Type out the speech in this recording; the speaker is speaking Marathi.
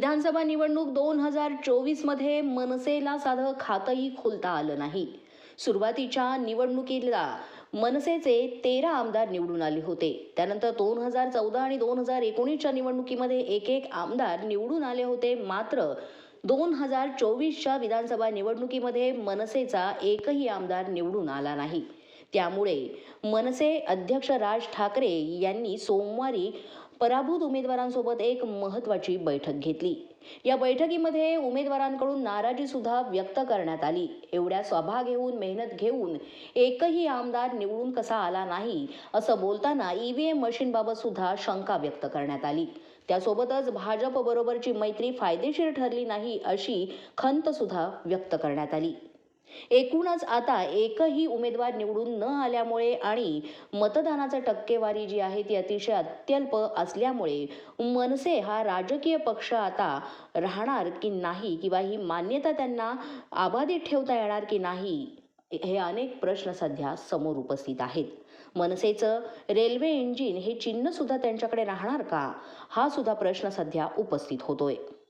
विधानसभा निवडणूक दोन हजार चोवीसमध्ये मनसेला साधं खातंही खोलता आलं नाही. सुरुवातीच्या निवडणुकीला मनसेचे तेरा आमदार निवडून आले होते. त्यानंतर दोन हजार चौदा आणि दोन हजार एकोणीसच्या निवडणुकीमध्ये एक एक आमदार निवडून आले होते. मात्र दोन हजार चोवीसच्या विधानसभा निवडणुकीमध्ये मनसेचा एकही आमदार निवडून आला नाही. त्यामुळे मनसे अध्यक्ष राज ठाकरे यांनी सोमवारी पराभूत उमेदवारांसोबत एक महत्त्वाची बैठक घेतली. या बैठकीमध्ये उमेदवारांकडून नाराजी सुद्धा व्यक्त करण्यात आली. एवढ्या सभा घेऊन मेहनत घेऊन एकही आमदार निवडून कसा आला नाही असं बोलताना ईव्हीएम मशीनबाबत सुद्धा शंका व्यक्त करण्यात आली. त्यासोबतच भाजप बरोबरची मैत्री फायदेशीर ठरली नाही अशी खंत सुद्धा व्यक्त करण्यात आली. एकूणच आता एकही उमेदवार निवडून न आल्यामुळे आणि मतदानाचा टक्केवारी जी आहे ती अतिशय अत्यल्प असल्यामुळे मनसे हा राजकीय पक्ष आता राहणार की नाही किंवा ही मान्यता त्यांना आबाधित ठेवता येणार की नाही हे अनेक प्रश्न सध्या समोर उपस्थित आहेत. मनसेचं रेल्वे इंजिन हे चिन्ह सुद्धा त्यांच्याकडे राहणार का हा सुद्धा प्रश्न सध्या उपस्थित होतोय.